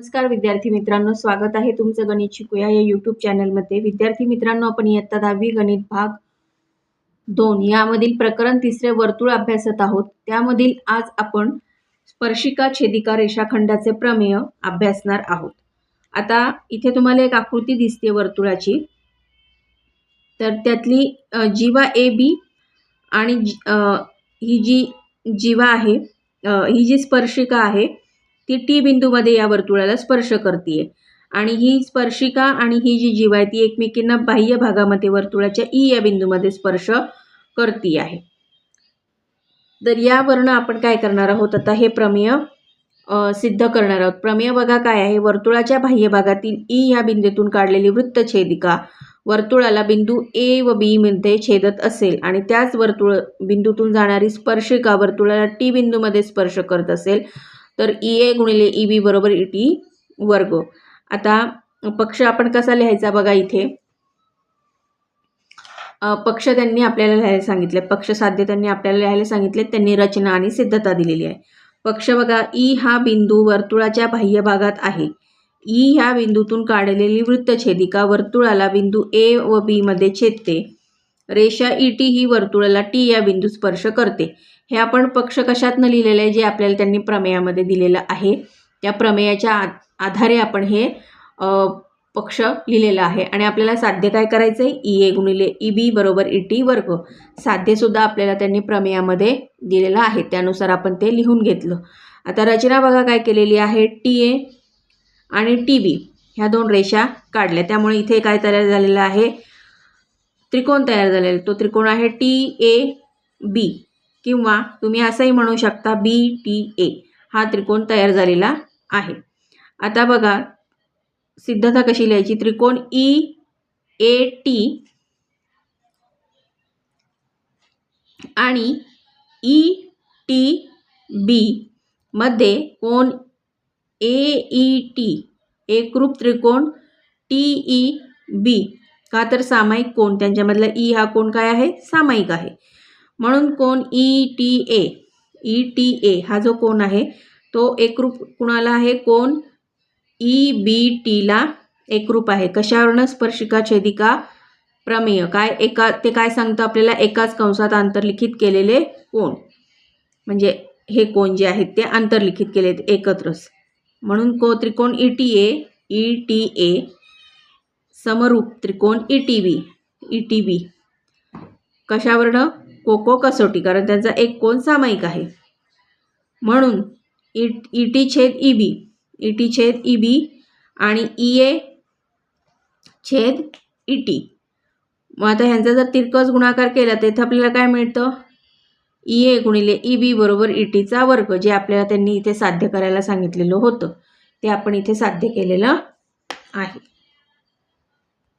नमस्कार विद्यार्थी मित्रांनो स्वागत आहे तुमचं गणित शिकूया या यूट्यूब चॅनलमध्ये विद्यार्थी मित्रांनो आपण इयत्ता दहावी गणित भाग दोन यामधील प्रकरण तिसरे वर्तुळ अभ्यासत आहोत. त्यामधील आज आपण स्पर्शिका छेदिका रेषाखंडाचे प्रमेय अभ्यासणार आहोत. आता इथे तुम्हाला एक आकृती दिसते वर्तुळाची. तर त्यातली जीवा ए बी आणि जी- ही जी जीवा आहे ही जी स्पर्शिका आहे ती टी बिंदूमध्ये या वर्तुळाला स्पर्श करते आणि ही स्पर्शिका आणि ही जी जीव आहे ती एकमेकींना बाह्य भागामध्ये वर्तुळाच्या ई या बिंदूमध्ये स्पर्श करती आहे. तर यावरनं आपण काय करणार आहोत? आता हे प्रमेय सिद्ध करणार आहोत. प्रमेय बघा काय आहे. वर्तुळाच्या बाह्य भागातील ई या बिंदूतून काढलेली वृत्तछेदिका वर्तुळाला बिंदू ए व बी मध्ये छेदत असेल आणि त्याच वर्तुळ बिंदूतून जाणारी स्पर्शिका वर्तुळाला टी बिंदूमध्ये स्पर्श करत असेल तर ई ए गुणिले ई बी बरोबर ई टी वर्ग. आता पक्ष आपण कसा लिहायचा बघा इथे. पक्ष त्यांनी आपल्याला लिहायला सांगितले. पक्ष साध्य त्यांनी आपल्याला लिहायला सांगितले. त्यांनी रचना आणि सिद्धता दिलेली आहे. पक्ष बघा ई हा बिंदू वर्तुळाच्या बाह्य भागात आहे. ई ह्या बिंदूतून काढलेली वृत्तछेदिका वर्तुळाला बिंदू ए व बी मध्ये छेदते. रेषा ई टी ही वर्तुळाला टी या बिंदू स्पर्श करते. हे आपण पक्ष कशातनं लिहिलेलं आहे? जे आपल्याला त्यांनी प्रमेयामध्ये दिलेलं आहे. त्या प्रमेयाच्या आ आधारे आपण हे पक्ष लिहिलेला आहे. आणि आपल्याला साध्य काय करायचं आहे ई ए गुणिले ई बी बरोबर ई टी वर्ग. साध्यसुद्धा आपल्याला त्यांनी प्रमेयामध्ये दिलेलं आहे. त्यानुसार आपण ते लिहून घेतलं. आता रचना बघा काय केलेली आहे. टी ए आणि टी बी ह्या दोन रेषा काढल्या. त्यामुळे इथे काय तयार झालेलं आहे? त्रिकोण तयार झालेला. तो त्रिकोण आहे टी ए बी. किंवा तुम्ही असंही म्हणू शकता बी टी ए. हा त्रिकोण तयार झालेला आहे. आता बघा सिद्धता कशी लिहायची? त्रिकोण ई ए टी आणि ई टी बी मध्ये कोण? A E T. एकरूप त्रिकोण टी ई बी. का तर सामायिक कोण? त्यांच्यामधला ई हा कोण काय आहे? सामायिक आहे. म्हणून कोण? E T A. E T A हा जो कोण आहे तो एकरूप कुणाला आहे? कोण? ई बी टीला एकरूप आहे. कशावरनं? स्पर्शिका छेदिका प्रमेय. काय एका ते काय सांगतं आपल्याला? एकाच कंसात आंतरलिखित केलेले कोण? म्हणजे हे कोण जे आहेत ते आंतरलिखित केलेत एकत्रच. म्हणून को त्रिकोण E T A E T A समरूप त्रिकोण E T B E T B कशावरनं? कोको कसोटी कारण त्यांचा एक कोण सामायिक आहे. म्हणून ई ई टी छेद ई बी ई टी छेद ई बी आणि ई ए छेद ई टी मग आता ह्यांचा जर तिरकस गुणाकार केला तर इथं आपल्याला काय मिळतं? ई ए गुणिले ई बी बरोबर ई टीचा वर्ग जे आपल्याला त्यांनी इथे साध्य करायला सांगितलेलं होतं. ते आपण इथे साध्य केलेलं आहे.